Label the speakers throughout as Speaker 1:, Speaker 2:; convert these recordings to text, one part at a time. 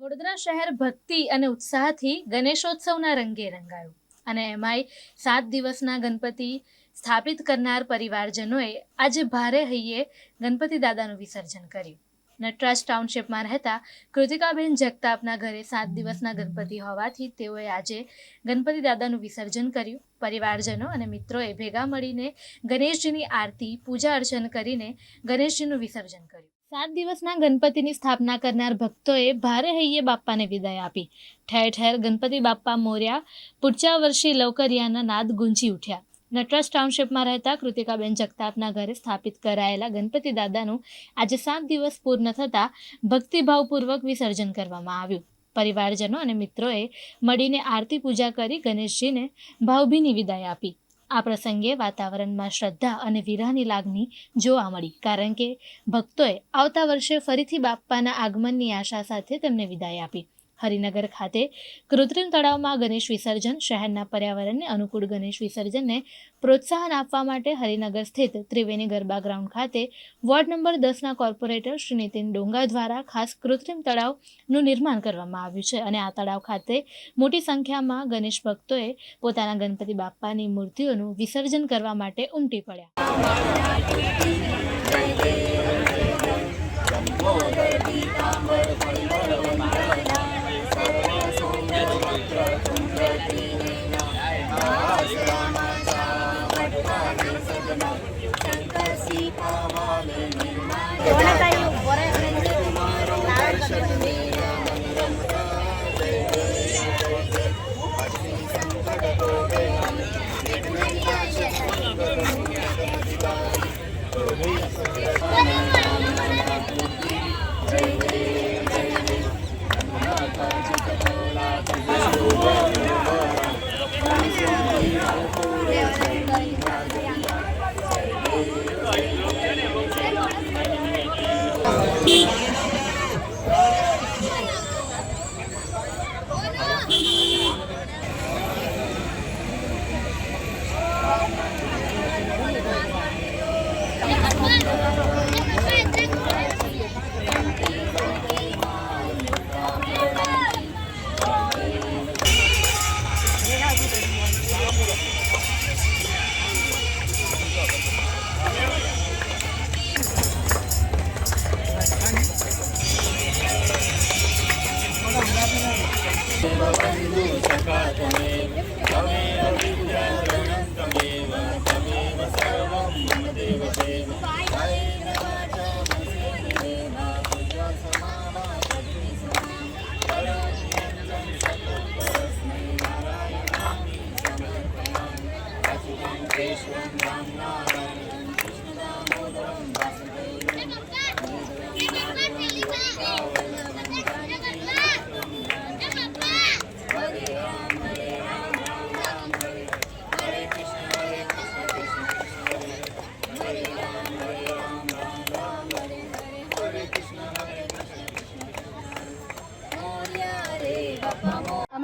Speaker 1: વડોદરા શહેર ભક્તિ અને ઉત્સાહથી ગણેશોત્સવના રંગે રંગાયું. અને એમાંય સાત દિવસના ગણપતિ સ્થાપિત કરનાર પરિવારજનોએ આજે ભારે હૈયે ગણપતિ દાદાનું વિસર્જન કર્યું. નટરાજ ટાઉનશીપમાં રહેતા કૃતિકાબેન જગતાપના ઘરે સાત દિવસના ગણપતિ હોવાથી તેઓએ આજે ગણપતિ દાદાનું વિસર્જન કર્યું. પરિવારજનો અને મિત્રોએ ભેગા મળીને ગણેશજીની આરતી, પૂજા અર્ચન કરીને ગણેશજીનું વિસર્જન કર્યું. સાત દિવસના ગણપતિની સ્થાપના કરનાર ભક્તોએ ભારે હૈયે બાપ્પાને વિદાય આપી. ઠેર ઠેર ગણપતિ બાપ્પા મોર્યા, પૂડચા વર્ષી લવકરિયાના નાદ ગુંજી ઉઠ્યા. નટરાજ ટાઉનશીપમાં રહેતા કૃતિકાબેન જગતાપના ઘરે સ્થાપિત કરાયેલા ગણપતિ દાદાનું આજે સાત દિવસ પૂર્ણ થતાં ભક્તિભાવપૂર્વક વિસર્જન કરવામાં આવ્યું. પરિવારજનો અને મિત્રોએ મળીને આરતી પૂજા કરી ગણેશજીને ભાવભીની વિદાય આપી. આ પ્રસંગે વાતાવરણમાં શ્રદ્ધા અને વિરહની લાગણી જોવા મળી. કારણ કે ભક્તોએ આવતા વર્ષે ફરીથી બાપ્પાના આગમનની આશા સાથે તેમને વિદાય આપી. હરિનગર ખાતે કૃત્રિમ તળાવમાં ગણેશ વિસર્જન, શહેરના પર્યાવરણને અનુકૂળ ગણેશ વિસર્જનને પ્રોત્સાહન આપવા માટે હરિનગર સ્થિત ત્રિવેણી ગરબા ગ્રાઉન્ડ ખાતે વોર્ડ નંબર દસના કોર્પોરેટર શ્રી નીતિન ડોંગા દ્વારા ખાસ કૃત્રિમ તળાવનું નિર્માણ કરવામાં આવ્યું છે અને આ તળાવ ખાતે મોટી સંખ્યામાં ગણેશ ભક્તોએ પોતાના ગણપતિ બાપ્પાની મૂર્તિઓનું વિસર્જન કરવા માટે ઉમટી પડ્યા. 对对对。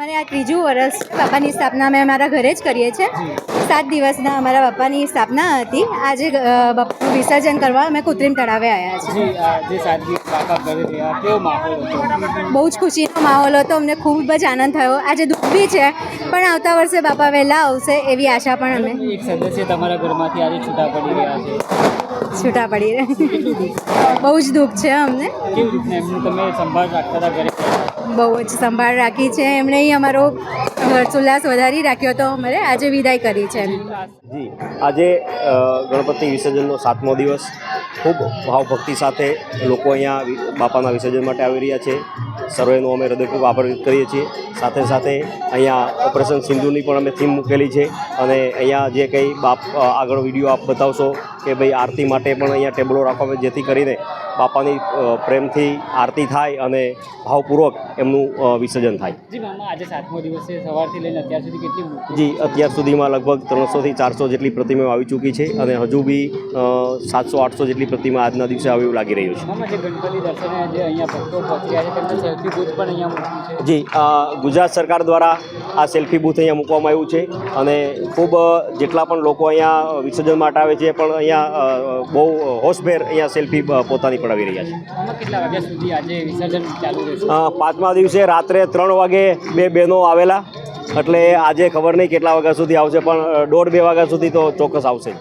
Speaker 2: અમારે આ ત્રીજું વર્ષ બાપાની સ્થાપના અમે અમારા ઘરે જ કરીએ છીએ. સાત દિવસના અમારા બાપાની સ્થાપના હતી. આજે બાપનું વિસર્જન કરવા અમે કૃત્રિમ તળાવે આવ્યા છીએ. બહુ જ ખુશીનો માહોલ હતો. અમને ખૂબ જ આનંદ થયો. આજે દુઃખ બી છે પણ આવતા વર્ષે બાપા વહેલા આવશે એવી આશા પણ અમે
Speaker 3: એક સદસ્ય તમારા ઘરમાંથી આજે છૂટા પડી રહ્યા છે.
Speaker 2: છૂટા પડી રહ્યા બહુ જ દુઃખ છે અમને.
Speaker 3: કેવી તમે સંભાળ રાખતા હતા ઘરે?
Speaker 2: બહુ જ સંભાળ રાખી છે. એમણે અમારો હર્ષોલ્લાસ વધારી રાખ્યો હતો. અમારે આજે વિદાય કરી છે.
Speaker 4: આજે ગણપતિ વિસર્જનનો સાતમો દિવસ. ખૂબ ભાવભક્તિ સાથે લોકો અહીંયા બાપાના વિસર્જન માટે આવી રહ્યા છે. સર્વેનો અમે હૃદયપૂર્વક આભાર વ્યક્ત કરીએ છીએ. સાથે સાથે અહીંયા ઓપરેશન સિંધુની પણ અમે થીમ મૂકેલી છે અને અહીંયા જે કંઈ બાપ આગળ વીડિયો આપ બતાવશો કે ભાઈ આરતી માટે પણ અહીંયા ટેબલો રાખવામાં જેથી કરીને બાપાની પ્રેમથી આરતી થાય અને ભાવપૂર્વક એમનું વિસર્જન થાય.
Speaker 3: જી આજે સાતમો દિવસે સવારથી લઈને અત્યાર સુધી કેટલી
Speaker 4: જી અત્યાર સુધીમાં લગભગ ત્રણસોથી ચારસો જેટલી પ્રતિમાઓ આવી ચૂકી છે અને હજુ બી સાતસો આઠસો જેટલી પ્રતિમા આજના દિવસે આવે એવું લાગી રહ્યું છે?
Speaker 3: જે
Speaker 4: ગુજરાત સરકાર દ્વારા આ સેલ્ફી બૂથ અહીંયા મૂકવામાં આવ્યું છે અને ખૂબ જેટલા પણ લોકો અહીંયા વિસર્જન માટે આવે છે પણ અહીંયા બહુ હોશભેર અહીંયા સેલ્ફી પોતાની પડાવી રહ્યા છે. પાંચમા દિવસે રાત્રે ત્રણ વાગે બે બહેનો આવેલા એટલે આજે ખબર નહીં કેટલા વાગ્યા સુધી આવશે પણ દોઢ બે વાગ્યા સુધી તો ચોક્કસ આવશે.